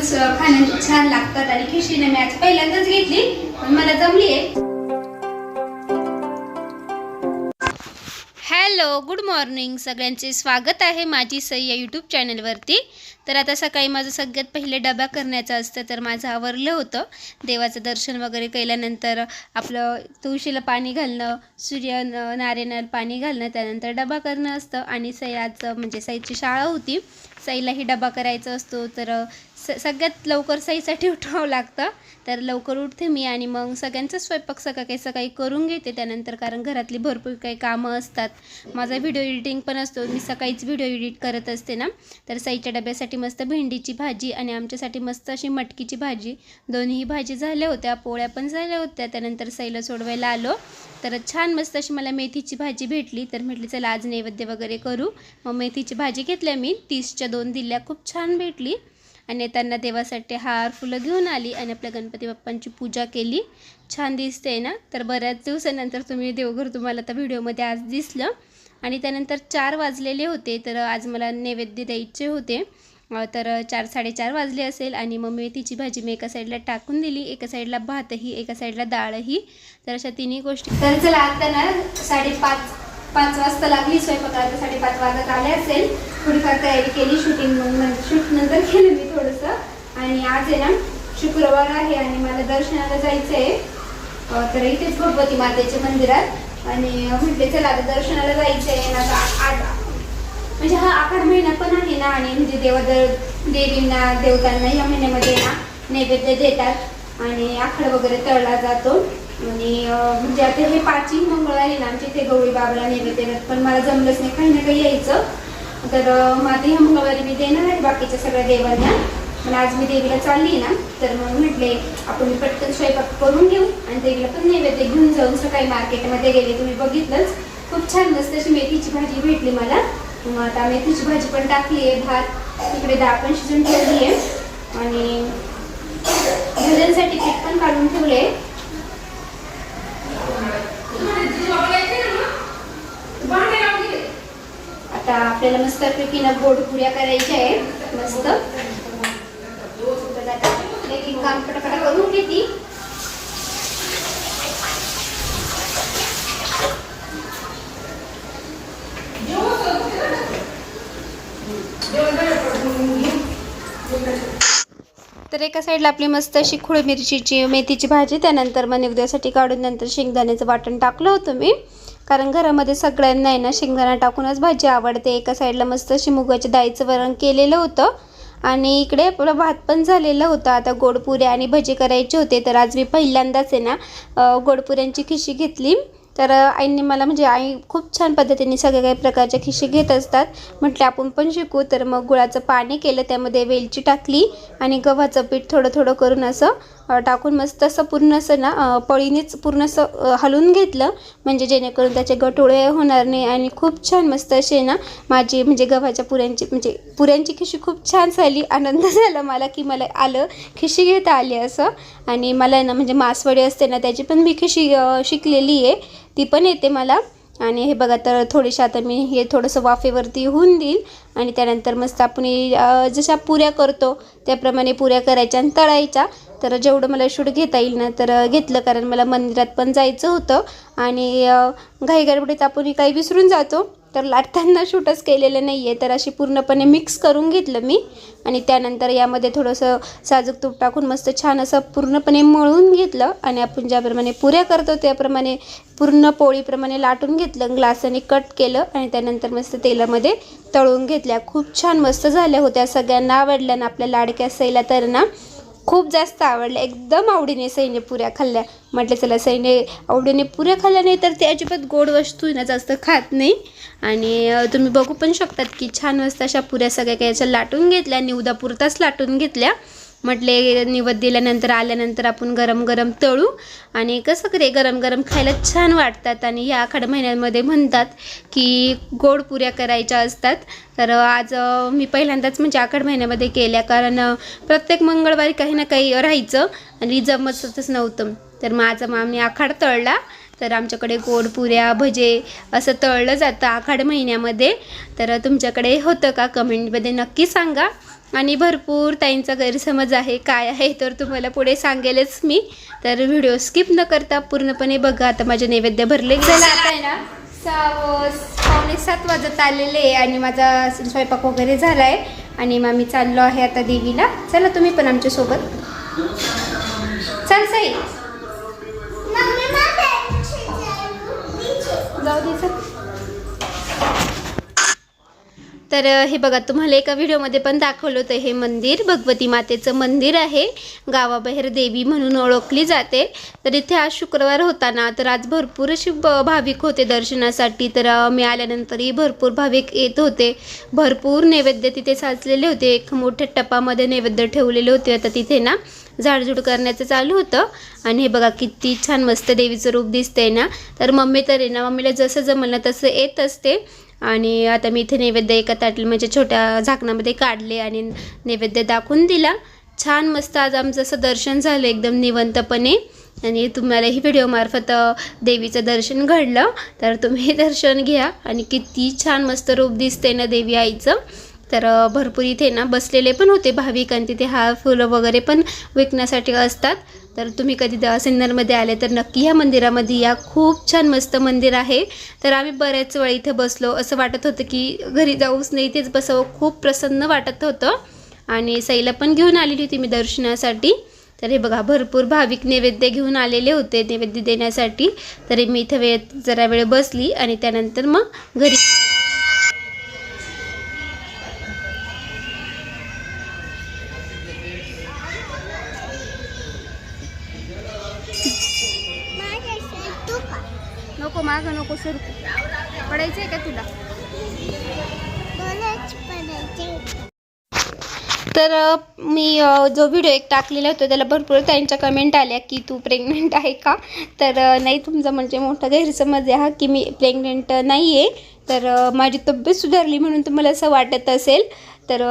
Noodles खाण्यात छान लागतात आणि खिशीने मी आज पहिल्यांदाच घेतली पण मला जमली आहे. हॅलो गुड मॉर्निंग सगळ्यांचे स्वागत आहे माझी सई या यूट्यूब चॅनलवरती तर आता सकाळी माझं सगळ्यात पहिले डबा करण्याचं असतं तर माझं आवरलं होतं. देवाचं दर्शन वगैरे केल्यानंतर आपलं तुळशीला पाणी घालणं सूर्य नारायणाला पाणी घालणं त्यानंतर डबा करणं असतं. आणि सईचं म्हणजे सईची शाळा होती. सईलाही डबा करायचा असतो. तर स सगळ्यात लवकर सईसाठी उठवावं लागतं. तर लवकर उठते मी आणि मग सगळ्यांचा स्वयंपाक सकाळी सकाळी करून घेते. त्यानंतर कारण घरातली भरपूर काही कामं असतात. माझा व्हिडिओ एडिटिंग पण असतो. मी सकाळीच व्हिडिओ एडिट करत असते ना. तर सईच्या डब्यासाठी मस्त भेंडीची भाजी आणि आमच्यासाठी मस्त अशी मटकीची भाजी. दोन्ही भाजी झाल्या होत्या. पोळ्या पण झाल्या होत्या. त्यानंतर सईला सोडवायला आलो. तर छान मस्त अशी मला मेथीची भाजी भेटली. तर म्हटली चला आज नैवेद्य वगैरे करू. मग मेथीची भाजी घेतल्या मी. तीसच्या दोन दिल्या. खूप छान भेटली. आणि त्यांना देवासाठी हार फुलं घेऊन आली आणि आपल्या गणपती बाप्पांची पूजा केली. छान दिसते ना? तर बऱ्याच दिवसानंतर तुम्ही देवघर तुम्हाला त्या व्हिडिओमध्ये आज दिसलं. आणि त्यानंतर चार वाजलेले होते तर आज मला नैवेद्य द्यायचे होते. तर चार साडेचार वाजले असेल आणि मग मेथीची भाजी मी एका साईडला टाकून दिली. एका साईडला भातही एका साईडला डाळही. तर अशा तिन्ही गोष्टी तर चला आता ना साडेपाच पाच वाजता लागली स्वयंपाकाला साडेपाच वाजत आले असेल. थोडीफार तयारी केली शूटिंग शूट नंतर केलं मी थोडंसं. आणि आज आहे ना शुक्रवार आहे आणि मला दर्शनाला जायचं आहे तर इथेच भगवती मातेच्या मंदिरात. आणि म्हटले चला आता दर्शनाला जायचं आहे ना आता आज म्हणजे हा आखाड महिना पण आहे ना आणि म्हणजे देवादर देवींना देवतांना या महिन्यामध्ये ना नैवेद्य देतात. आणि आखाड वगैरे तळला जातो. आणि म्हणजे आता हे पाचही मंगळ आहे ना आमच्या इथे गौरी बाबाला नैवेद्य पण मला जमलंच नाही. काही ना काही यायचं. तर माझी ह्या मंगळवारी मी देणार आहे बाकीच्या सगळ्या देवांना. पण आज मी देवीला चालली ना तर मग म्हटले आपण पटकन स्वयंपाक करून घेऊ आणि देवीला पण नैवेद्य घेऊन जाऊन सकाळी मार्केटमध्ये गेले तुम्ही बघितलंच. खूप छान मस्त अशी मेथीची भाजी भेटली मला. मग आता मेथीची भाजी पण टाकली आहे भात. तिकडे डाळ पण शिजून ठेवली आहे. आणि भजनसाठी पीठ पण काढून ठेवले आता आपल्याला मस्त पैकी ना गोड पुऱ्या करायच्या आहे मस्त. काम पटापटा करून घेते. तर एका साईडला आपली मस्त अशी खुळ मिरचीची मेथीची भाजी त्यानंतर मग उद्यासाठी काढून नंतर शेंगदाण्याचं वाटण टाकलं होतं मी. कारण घरामध्ये सगळ्यांना आहे ना शेंगदाणा टाकूनच भाजी आवडते. एका साईडला मस्त अशी मुगाच्या डाळीचं वरण केलेलं होतं. आणि इकडे आपला भात पण झालेला होता. आता गोडपुऱ्या आणि भजी करायचे होते. तर आज मी पहिल्यांदाच आहे ना गोडपुऱ्यांची खिशी घेतली. तर आईने मला म्हणजे आई खूप छान पद्धतीने सगळ्या काही प्रकारच्या खिशी घेत असतात. म्हटले आपण पण शिकू. तर मग गुळाचं पाणी केलं. त्यामध्ये वेलची टाकली आणि गव्हाचं पीठ थोडं थोडं करून असं टाकून मस्त असं पूर्ण असं ना पळीनेच पूर्ण असं हलून हलवून घेतलं. म्हणजे जेणेकरून त्याचे गटोळे होणार नाही आणि खूप छान मस्त असे ना माझी म्हणजे गव्हाच्या पुऱ्यांची म्हणजे पुऱ्यांची खिशी खूप छान झाली आनंद झाला मला की मला आलं खिशी घेता आली असं. आणि मला ना म्हणजे मासवडी असते ना त्याची पण मी खिशी शिकलेली आहे ती पण येते मला. आणि हे बघा तर थोडीशी आता मी हे थोडंसं वाफेवरती होऊन देईल. आणि त्यानंतर मस्त आपण जशा पुऱ्या करतो त्याप्रमाणे पुऱ्या करायच्या आणि तळायच्या. तर जेवढं मला शूट घेता येईल ना तर घेतलं. कारण मला मंदिरात पण जायचं होतं. आणि घाईगडबडीत आपण काही विसरून जातो. तर लाटताना शूटच केलेलं नाही आहे तर अशी पूर्णपणे मिक्स करून घेतलं मी. आणि त्यानंतर यामध्ये थोडंसं साजूक तूप टाकून मस्त छान असं पूर्णपणे मळून घेतलं. आणि आपण ज्याप्रमाणे पुऱ्या करतो त्याप्रमाणे पूर्ण पोळीप्रमाणे लाटून घेतलं. ग्लासाने कट केलं. आणि त्यानंतर मस्त तेलामध्ये तळून घेतल्या. खूप छान मस्त झाल्या होत्या. सगळ्यांना आवडल्या ना आपल्या लाडक्या सैला तर ना. खूप जास्त आवडल्या एकदम आवडीने सैन्य पुऱ्या खाल्ल्या. म्हटलं चला सैन्य आवडीने पुऱ्या खाल्ल्या नाही तर ते अजिबात गोड वस्तू ना जास्त खात नाही. आणि तुम्ही बघू पण शकतात की छान मस्त अशा पुऱ्या सगळ्या काही याच्या लाटून घेतल्या निवदापुरताच लाटून घेतल्या. म्हटले निवद दिल्यानंतर आल्यानंतर आपण गरम गरम तळू. आणि कसं करे गरम गरम खायला छान वाटतात. आणि ह्या आखाड महिन्यांमध्ये म्हणतात की गोड पुऱ्या करायच्या असतात. तर आज मी पहिल्यांदाच म्हणजे आखाड महिन्यामध्ये केल्या. कारण प्रत्येक मंगळवारी काही ना काही राहायचं आणि जमतच नव्हतं. तर माझं मामी आखाड तळला. तर आमच्याकडे गोड पुऱ्या भजे असं तळलं जातं आखाड महिन्यामध्ये. तर तुमच्याकडे होतं का? कमेंटमध्ये नक्की सांगा. आणि भरपूर ताईंचा गैरसमज आहे काय आहे तर तुम्हाला पुढे सांगेलच मी. तर व्हिडिओ स्किप न करता पूर्णपणे बघा. आता माझे नैवेद्य भरले. चला आता आहे ना सहा पावणे सात वाजत आलेले आहे आणि माझा स्वयंपाक वगैरे झाला आहे आणि मग आम्ही चाललो आहे आता देवीला. चला तुम्ही पण आमच्यासोबत चल साई. जाऊ दे चल तर हे बघा तुम्हाला एका व्हिडिओमध्ये पण दाखवलं होतं हे मंदिर भगवती मातेचं मंदिर आहे. गावाबाहेर देवी म्हणून ओळखली जाते. तर इथे आज शुक्रवार होता ना तर आज भरपूर अशी ब भाविक होते दर्शनासाठी. तर मी आल्यानंतरही भरपूर भाविक येत होते. भरपूर नैवेद्य तिथे साचलेले होते. एक मोठ्या टपामध्ये नैवेद्य ठेवलेले होते आता तिथे ना. झाडझूड करण्याचं चालू होतं. आणि हे बघा किती छान मस्त देवीचं रूप दिसतंय ना. तर मम्मी तर आहे ना मम्मीला जसं जमलं तसं येत असते. आणि आता मी इथे नैवेद्य एका ताटली म्हणजे छोट्या झाकणामध्ये काढले आणि नैवेद्य दाखवून दिला. छान मस्त आज आमचं असं दर्शन झालं एकदम निवंतपणे. आणि तुम्हालाही व्हिडिओमार्फत देवीचं दर्शन घडलं. तर तुम्ही दर्शन घ्या आणि किती छान मस्त रूप दिसते ना देवी आईचं. तर भरपूर इथे ना बसलेले पण होते भाविक आणि तिथे हा फुलं वगैरे पण विकण्यासाठी असतात. तर तुम्ही कधी द सिन्नरमध्ये आले तर नक्की ह्या मंदिरामध्ये या. खूप छान मस्त मंदिर आहे. तर आम्ही बऱ्याच वेळ इथं बसलो. असं वाटत होतं की घरी जाऊच नाही इथेच बसावं. खूप प्रसन्न वाटत होतं. आणि सईला पण घेऊन आलेली होती मी दर्शनासाठी. तर हे बघा भरपूर भाविक नैवेद्य घेऊन आलेले होते नैवेद्य देण्यासाठी. तरी मी इथे वेळ जरा वेळ बसली आणि त्यानंतर मग घरी नको सरकू पडायचं आहे का तुला? तर मी जो व्हिडिओ एक टाकलेला होता त्याला भरपूर त्यांच्या कमेंट आल्या की तू प्रेग्नेंट आहे का? तर नाही तुमचा म्हणजे मोठा गैरसमज आहे हा की मी प्रेग्नेंट नाही आहे तर माझी तब्येत सुधारली म्हणून तुम्हाला असं वाटत असेल. तर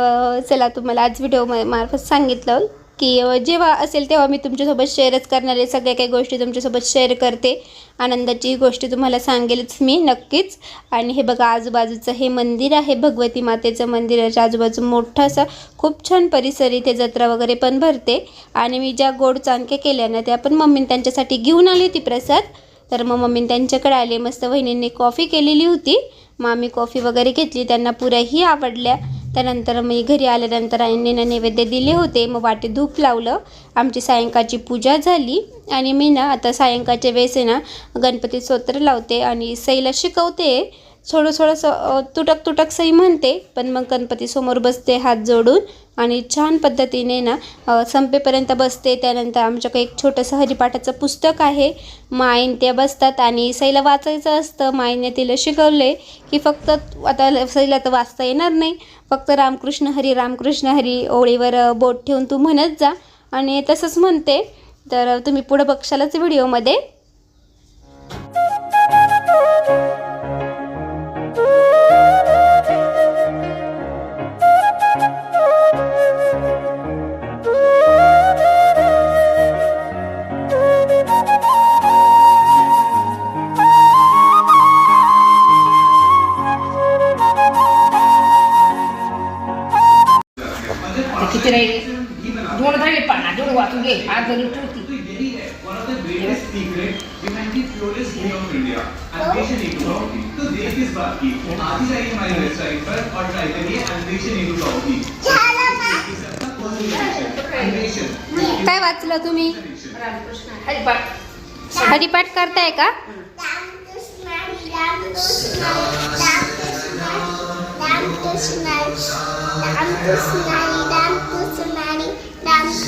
चला तुम्हाला आज व्हिडिओ मार्फत सांगितलं. की जेव्हा असेल तेव्हा मी तुमच्यासोबत शेअरच करणार आहे. सगळ्या काही गोष्टी तुमच्यासोबत शेअर करते. आनंदाची गोष्टी तुम्हाला सांगेलच मी नक्कीच. आणि हे बघा आजूबाजूचं हे मंदिर आहे. भगवती मातेचं मंदिराच्या आजूबाजू मोठं असं खूप छान परिसर इथे जत्रा वगैरे पण भरते. आणि मी ज्या गोड चांके केल्या ना त्या पण मम्मीने त्यांच्यासाठी घेऊन आली होती प्रसाद. तर मग मम्मीने त्यांच्याकडे आले. मस्त वहिनींनी कॉफी केलेली होती. मग आम्ही कॉफी वगैरे घेतली. त्यांना पुऱ्याही आवडल्या. त्यानंतर मी घरी आल्यानंतर आईने नैवेद्य दिले होते. मग वाटे धूप लावलं. आमची सायंकाळची पूजा झाली. आणि मी ना आता सायंकाळच्या वेळेस आहे ना गणपती स्तोत्र लावते आणि सईला शिकवते. थोडं थोडंसं तुटक तुटक सई म्हणते. पण मग गणपतीसमोर बसते हात जोडून. आणि छान पद्धतीने ना संपेपर्यंत बसते. त्यानंतर आमच्याकडे एक छोटंसं हरिपाठाचं पुस्तक आहे. माईन त्या बसतात आणि सईला वाचायचं असतं. माईने तिला शिकवले की फक्त आता सईला तर वाचता येणार नाही. फक्त रामकृष्ण हरी रामकृष्ण हरी ओळीवर बोट ठेवून तू म्हणत जा. आणि तसंच म्हणते. तर तुम्ही पुढं बघशालच व्हिडिओमध्ये. राहिले दोन झाले पाना दोन वाचून घे आज जरी ठेवती ही काय वाचलं तुम्ही हरिपाठ हरिपाठ करताय का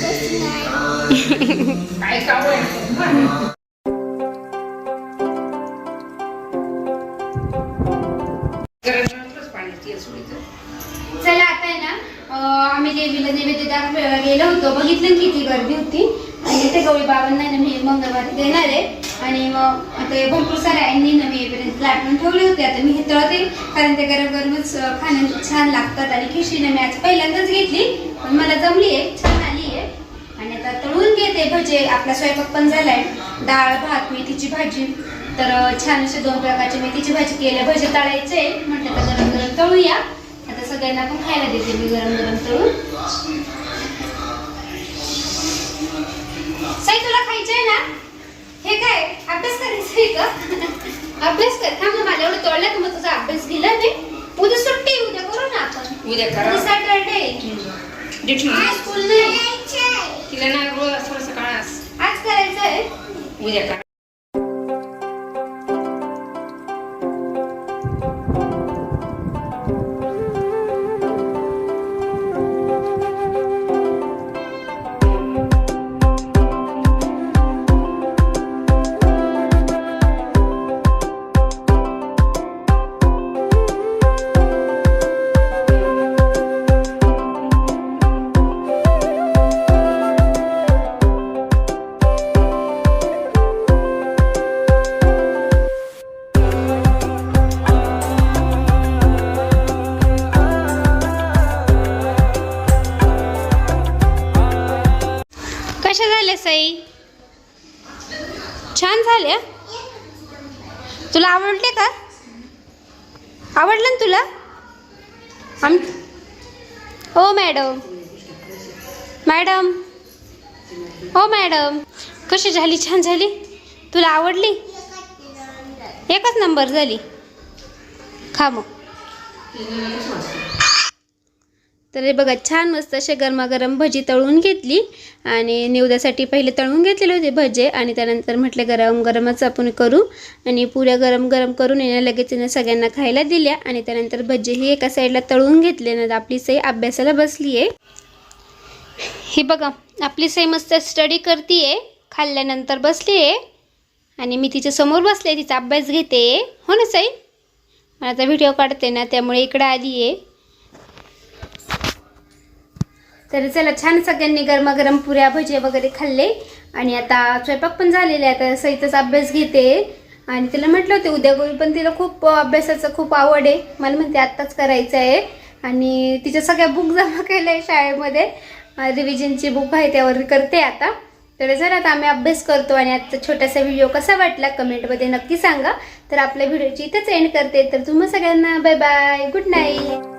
काय आहे चला आता आहे ना आम्ही देवीला नैवेद्य दाखवायला गेलो होतो. बघितलं किती गर्दी होती. आणि ते गवळी बाबांना ना मी मंगळवारी देणार आहे. आणि मग आता भरपूर साऱ्या आईंनी ना मी येईपर्यंत लाटून ठेवले होते. आता मी हे तळते कारण ते गरम गरमच अं, खाण्यात छान लागतात. आणि खिचडी मी आज पहिल्यांदाच घेतली पण मला जमली आहे घेते भजे आपला स्वयंपाक पण झालाय. डाळ भात मेथीची भाजी. तर छान असे दोन प्रकारची मेथीची भाजी केल्या. भजे तळायचे. म्हटलं तर गरम गरम तळूया. आता सगळ्यांना पण खायला देते मी गरम गरम तळून. साई तुला खायचंय ना? हे काय? अभ्यास करायचंय का? अभ्यास कर. थांब ना माझ्या एवढं तोडलं मग तुझा अभ्यास गेला नाही उद्या सुट्टी उद्या करू ना आपण. उद्या करा. सॅटरडे स्कूल नाही. तिला ना रोज थोडं सकाळ आज करायचंय उद्या करा कशा झाल्या छान झाल्या तुला आवडले का? आवडलं ना तुला? आम हो मॅडम. मॅडम. हो मॅडम. कशी झाली? छान झाली? तुला आवडली? एकच नंबर झाली. खा मग. तर हे बघा छान मस्त असे गरमागरम भजी तळून घेतली. आणि निवद्यासाठी पहिले तळून घेतलेले होते भजे. आणि त्यानंतर म्हटलं गरम गरमच आपण करू. आणि पुऱ्या गरम गरम करून येण्या लगेच येणं सगळ्यांना खायला दिल्या. आणि त्यानंतर भजेही एका साईडला तळून घेतले ना आपली सई अभ्यासाला बसली आहे हे बघा आपली सई मस्त स्टडी करते खाल्ल्यानंतर बसली आहे आणि मी तिच्या समोर बसले तिचा अभ्यास घेते. हो ना सई? मला आता व्हिडिओ काढते ना त्यामुळे इकडं आली आहे तर चला छान सगळ्यांनी गरमागरम पुऱ्या भजे वगैरे खाल्ले. आणि आता स्वयंपाक पण झालेले आहे आता सहितच अभ्यास घेते. आणि तिला म्हटलं होते उद्या गोळी पण तिला खूप अभ्यासाचं खूप आवड आहे. मला म्हणते आत्ताच करायचं आहे. आणि तिच्या सगळ्या बुक जमा केल्या आहे शाळेमध्ये. रिव्हिजनची बुक आहे त्यावर करते आता. तर जर आता आम्ही अभ्यास करतो आणि आजचा छोटासा व्हिडिओ कसा वाटला कमेंटमध्ये नक्की सांगा. तर आपल्या व्हिडिओची इथंच एंड करते. तर तुम्हा सगळ्यांना बाय बाय गुड नाईट